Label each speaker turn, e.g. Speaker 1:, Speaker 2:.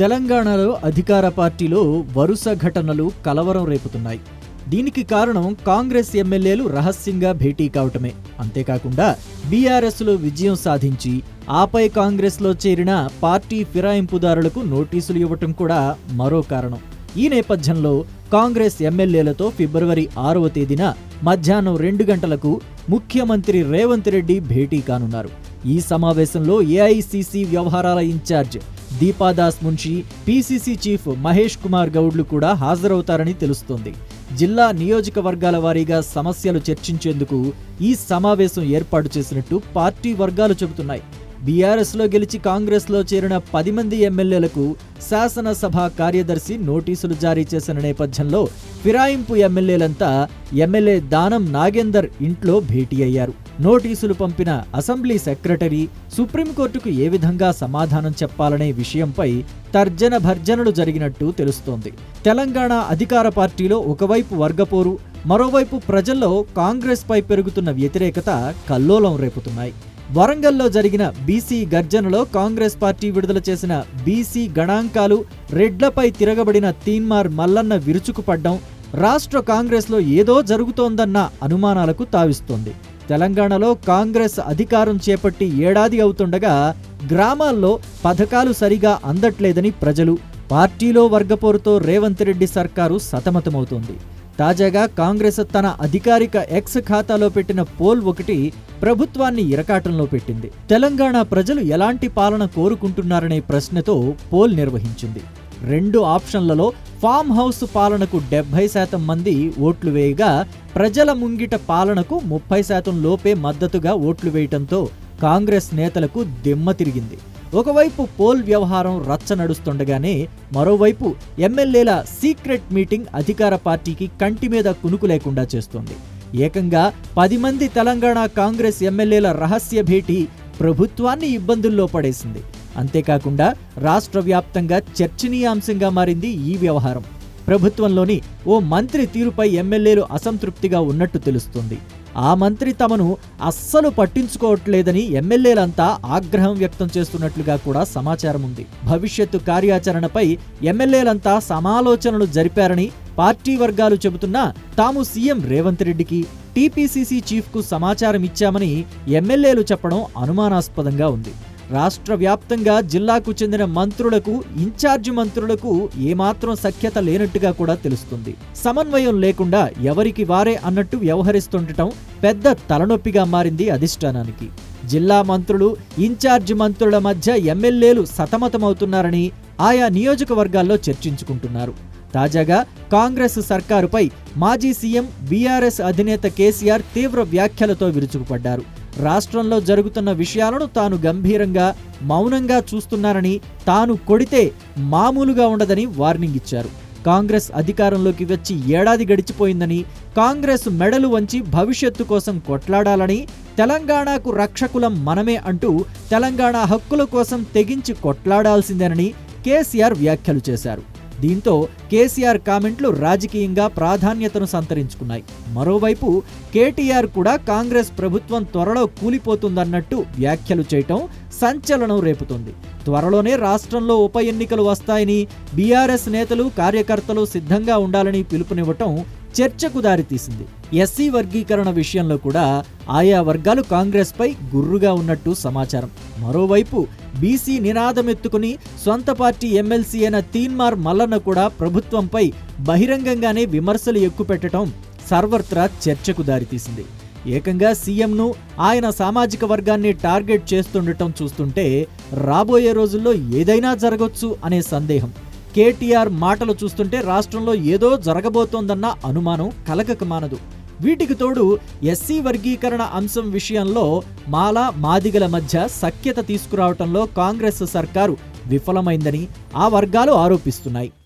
Speaker 1: తెలంగాణలో అధికార పార్టీలో వరుస ఘటనలు కలవరం రేపుతున్నాయి. దీనికి కారణం కాంగ్రెస్ ఎమ్మెల్యేలు రహస్యంగా భేటీ కావటమే. అంతేకాకుండా బీఆర్ఎస్లో విజయం సాధించి ఆపై కాంగ్రెస్లో చేరిన పార్టీ ఫిరాయింపుదారులకు నోటీసులు ఇవ్వటం కూడా మరో కారణం. ఈ నేపథ్యంలో కాంగ్రెస్ ఎమ్మెల్యేలతో ఫిబ్రవరి ఆరవ తేదీన మధ్యాహ్నం రెండు గంటలకు ముఖ్యమంత్రి రేవంత్ రెడ్డి భేటీ కానున్నారు. ఈ సమావేశంలో ఏఐసిసి వ్యవహారాల incharge Deepa Das Munshi PCC chief Mahesh Kumar గౌడ్లు కూడా హాజరవుతారని తెలుస్తోంది. జిల్లా నియోజకవర్గాల వారీగా సమస్యలు చర్చించేందుకు ఈ సమావేశం ఏర్పాటు చేసినట్టు పార్టీ వర్గాలు చెబుతున్నాయి. బీఆర్ఎస్లో గెలిచి కాంగ్రెస్లో చేరిన పది మంది ఎమ్మెల్యేలకు శాసనసభ కార్యదర్శి నోటీసులు జారీ చేసిన నేపథ్యంలో ఫిరాయింపు ఎమ్మెల్యేలంతా ఎమ్మెల్యే దానం నాగేందర్ ఇంట్లో భేటీ అయ్యారు. నోటీసులు పంపిన అసెంబ్లీ సెక్రటరీ సుప్రీంకోర్టుకు ఏ విధంగా సమాధానం చెప్పాలనే విషయంపై తర్జన భర్జనలు జరిగినట్టు తెలుస్తోంది. తెలంగాణ అధికార పార్టీలో ఒకవైపు వర్గపోరు మరోవైపు ప్రజల్లో కాంగ్రెస్పై పెరుగుతున్న వ్యతిరేకత కల్లోలం రేపుతున్నాయి. వరంగల్లో జరిగిన బీసీ గర్జనలో కాంగ్రెస్ పార్టీ విడుదల చేసిన బీసీ గణాంకాలు రెడ్లపై తిరగబడిన తీన్మార్ మల్లన్న విరుచుకుపడ్డం రాష్ట్ర కాంగ్రెస్లో ఏదో జరుగుతోందన్న అనుమానాలకు తావిస్తోంది. తెలంగాణలో కాంగ్రెస్ అధికారం చేపట్టి ఏడాది అవుతుండగా గ్రామాల్లో పథకాలు సరిగా అందట్లేదని ప్రజలు పార్టీలో వర్గపోరుతో రేవంత్ రెడ్డి సర్కారు సతమతమవుతోంది. తాజాగా కాంగ్రెస్ తన అధికారిక ఎక్స్ ఖాతాలో పెట్టిన పోల్ ఒకటి ప్రభుత్వాన్ని ఇరకాటంలో పెట్టింది. తెలంగాణ ప్రజలు ఎలాంటి పాలన కోరుకుంటున్నారనే ప్రశ్నతో పోల్ నిర్వహించింది. రెండు ఆప్షన్లలో ఫామ్ హౌస్ పాలనకు డెబ్బై శాతం మంది ఓట్లు వేయగా ప్రజల ముంగిట పాలనకు ముప్పై శాతం లోపే మద్దతుగా ఓట్లు వేయటంతో కాంగ్రెస్ నేతలకు దిమ్మ తిరిగింది. ఒకవైపు పోల్ వ్యవహారం రచ్చ నడుస్తుండగానే మరోవైపు ఎమ్మెల్యేల సీక్రెట్ మీటింగ్ అధికార పార్టీకి కంటి మీద కునుకు లేకుండా చేస్తోంది. ఏకంగా పది మంది తెలంగాణ కాంగ్రెస్ ఎమ్మెల్యేల రహస్య భేటీ ప్రభుత్వాన్ని ఇబ్బందుల్లో పడేసింది. అంతేకాకుండా రాష్ట్ర వ్యాప్తంగా చర్చనీయాంశంగా మారింది ఈ వ్యవహారం. ప్రభుత్వంలోని ఓ మంత్రి తీరుపై ఎమ్మెల్యేలు అసంతృప్తిగా ఉన్నట్టు తెలుస్తుంది. ఆ మంత్రి తమను అస్సలు పట్టించుకోవట్లేదని ఎమ్మెల్యేలంతా ఆగ్రహం వ్యక్తం చేస్తున్నట్లుగా కూడా సమాచారం ఉంది. భవిష్యత్తు కార్యాచరణపై ఎమ్మెల్యేలంతా సమాలోచనలు జరిపారని పార్టీ వర్గాలు చెబుతున్నా తాము సీఎం రేవంత్ రెడ్డికి టీపీసీసీ చీఫ్కు సమాచారం ఇచ్చామని ఎమ్మెల్యేలు చెప్పడం అనుమానాస్పదంగా ఉంది. రాష్ట్ర వ్యాప్తంగా జిల్లాకు చెందిన మంత్రులకు ఇన్ఛార్జి మంత్రులకు ఏమాత్రం సఖ్యత లేనట్టుగా కూడా తెలుస్తుంది. సమన్వయం లేకుండా ఎవరికి వారే అన్నట్టు వ్యవహరిస్తుండటం పెద్ద తలనొప్పిగా మారింది అధిష్టానానికి. జిల్లా మంత్రులు ఇన్ఛార్జి మంత్రుల మధ్య ఎమ్మెల్యేలు సతమతమవుతున్నారని ఆయా నియోజకవర్గాల్లో చర్చించుకుంటున్నారు. తాజాగా కాంగ్రెస్ సర్కారుపై మాజీ సీఎం బీఆర్ఎస్ అధినేత కేసీఆర్ తీవ్ర వ్యాఖ్యలతో విరుచుకుపడ్డారు. రాష్ట్రంలో జరుగుతున్న విషయాలను తాను గంభీరంగా మౌనంగా చూస్తున్నారని తాను కొడితే మామూలుగా ఉండదని వార్నింగ్ ఇచ్చారు. కాంగ్రెస్ అధికారంలోకి వచ్చి ఏడాది గడిచిపోయిందని కాంగ్రెస్ మెడలు వంచి భవిష్యత్తు కోసం కొట్లాడాలని తెలంగాణకు రక్షకులం మనమే అంటూ తెలంగాణ హక్కుల కోసం తెగించి కొట్లాడాల్సిందేనని కేసీఆర్ వ్యాఖ్యలు చేశారు. దీంతో కేసీఆర్ కామెంట్లు రాజకీయంగా ప్రాధాన్యతను సంతరించుకున్నాయి. మరోవైపు కేటీఆర్ కూడా కాంగ్రెస్ ప్రభుత్వం త్వరలో కూలిపోతుందన్నట్టు వ్యాఖ్యలు చేయటం సంచలనం రేపుతోంది. త్వరలోనే రాష్ట్రంలో ఉప ఎన్నికలు వస్తాయని బీఆర్ఎస్ నేతలు కార్యకర్తలు సిద్ధంగా ఉండాలని పిలుపునివ్వటం చర్చకు దారితీసింది. ఎస్సీ వర్గీకరణ విషయంలో కూడా ఆయా వర్గాలు కాంగ్రెస్పై గుర్రుగా ఉన్నట్టు సమాచారం. మరోవైపు బీసీ నినాదమెత్తుకుని సొంత పార్టీ ఎమ్మెల్సీ అయిన తీన్మార్ మల్లన్న కూడా ప్రభుత్వంపై బహిరంగంగానే విమర్శలు ఎక్కుపెట్టడం సర్వత్రా చర్చకు దారితీసింది. ఏకంగా సీఎంను ఆయన సామాజిక వర్గాన్ని టార్గెట్ చేస్తుండటం చూస్తుంటే రాబోయే రోజుల్లో ఏదైనా జరగొచ్చు అనే సందేహం. కేటీఆర్ మాటలు చూస్తుంటే రాష్ట్రంలో ఏదో జరగబోతోందన్న అనుమానం కలగక మానదు. వీటికి తోడు ఎస్సీ వర్గీకరణ అంశం విషయంలో మాల మాదిగల మధ్య సఖ్యత తీసుకురావటంలో కాంగ్రెస్ సర్కారు విఫలమైందని ఆ వర్గాలు ఆరోపిస్తున్నాయి.